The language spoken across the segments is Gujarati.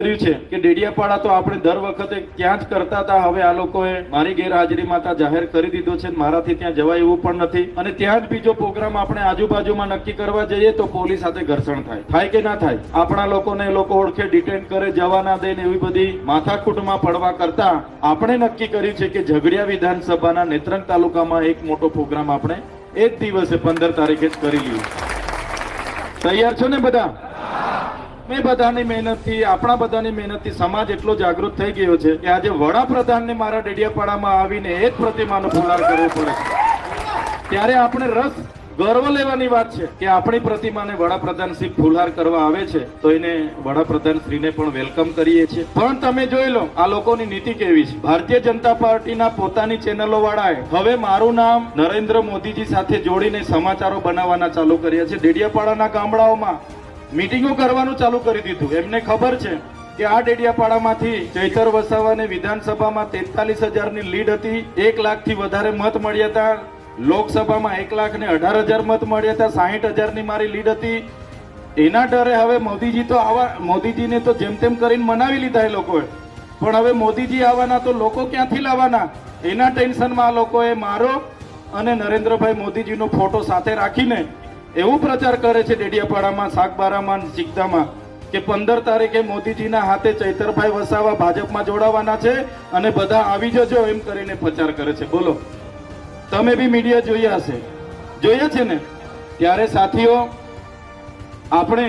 કર્યું છે કે ડેડિયાપાડા તો આપણે દર વખતે ત્યાં જ કરતા હતા. હવે આ લોકોએ મારી ગેરહાજરીમાં ત્યાં જાહેર કરી દીધો છે મારાથી ત્યાં જવાય એવું પણ નથી. અને ત્યાં જ બીજો પ્રોગ્રામ આપણે આજુબાજુમાં નક્કી કરવા જઈએ તો પોલીસ સાથે ઘર્ષણ થાય. થાય કે ના થાય? આપણા લોકોને લોકો ઓળખે, ડિટેન કરે, જવા ના દે ને એવી બધી માથાકૂટમાં પડવા કરતા આપણે નક્કી કર્યું છે કે ઝઘડિયા વિધાનસભાના નેત્રંગ તાલુકામાં એક મોટો પ્રોગ્રામ આપણે એ જ દિવસે પંદર તારીખે જ કરી લઈએ તૈયાર છો ને બધા? મેં બધાની મહેનતથી, આપણા બધાની મહેનતથી સમાજ એટલો જાગૃત થઈ ગયો છે કે આજે વડાપ્રધાનને મારા ડેડિયાપાડામાં આવીને એક પ્રતિમાનો ફુલાર કરવો પડે ત્યારે આપણે રસ, ગર્વ લેવાની વાત છે કે આપણી પ્રતિમાને વડાપ્રધાન શ્રી ફુલહાર કરવા આવે છે, તો એને વડાપ્રધાન શ્રીને પણ વેલકમ કરીએ છીએ. પણ તમે જોઈ લો, આ લોકોની નીતિ કેવી છે. ભારતીય જનતા પાર્ટીના પોતાની ચેનલો વાળાએ હવે મારું નામ નરેન્દ્ર મોદીજી સાથે જોડીને સમાચારો બનાવવાના ચાલુ કર્યા છે. ડેડિયાપાડાના ગામડાઓમાં મીટિંગો કરવાનું ચાલુ કરી દીધું. એમને ખબર છે કે આ ડેડિયાપાડામાંથી ચૈતર વસાવાને વિધાનસભામાં તેતાલીસ હજારની લીડ હતી. એક લાખથી વધારે મત મળ્યા હતા. લોકસભામાં એક લાખ ને અઢાર હજાર મત મળ્યા હતા. સાહીઠ હજારની મારી લીડ હતી. એના ડરે હવે મોદીજી તો આવા મોદીજીને તો જેમ તેમ કરીને મનાવી લીધા એ લોકોએ. પણ હવે મોદીજી આવવાના તો લોકો ક્યાંથી લાવવાના? એના ટેન્શનમાં આ લોકોએ મારો અને નરેન્દ્રભાઈ મોદીજીનો ફોટો સાથે રાખીને એવું પ્રચાર કરે છે ડેડિયાપાડામાં અને ચિકદામાં કે પંદર તારીખે મોદીજીના હાથે ચૈતરભાઈ વસાવા ભાજપમાં જોડાવાના છે અને બધા આવી જજો એમ કરીને પ્રચાર કરે છે. બોલો, તમે બી મીડિયા જોયા હશે. જોયા છે ને? ત્યારે સાથીઓ, આપણે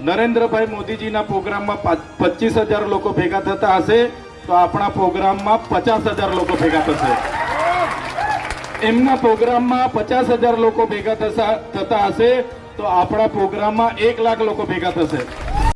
નરેન્દ્રભાઈ મોદીજીના પ્રોગ્રામમાં પચીસ હજાર લોકો ભેગા થતા હશે, તો આપણા પ્રોગ્રામમાં પચાસ હજાર લોકો ભેગા થશે. એમના પ્રોગ્રામમાં પચાસ હજાર લોકો ભેગા થતા હશે, તો આપણા પ્રોગ્રામમાં એક લાખ લોકો ભેગા થશે.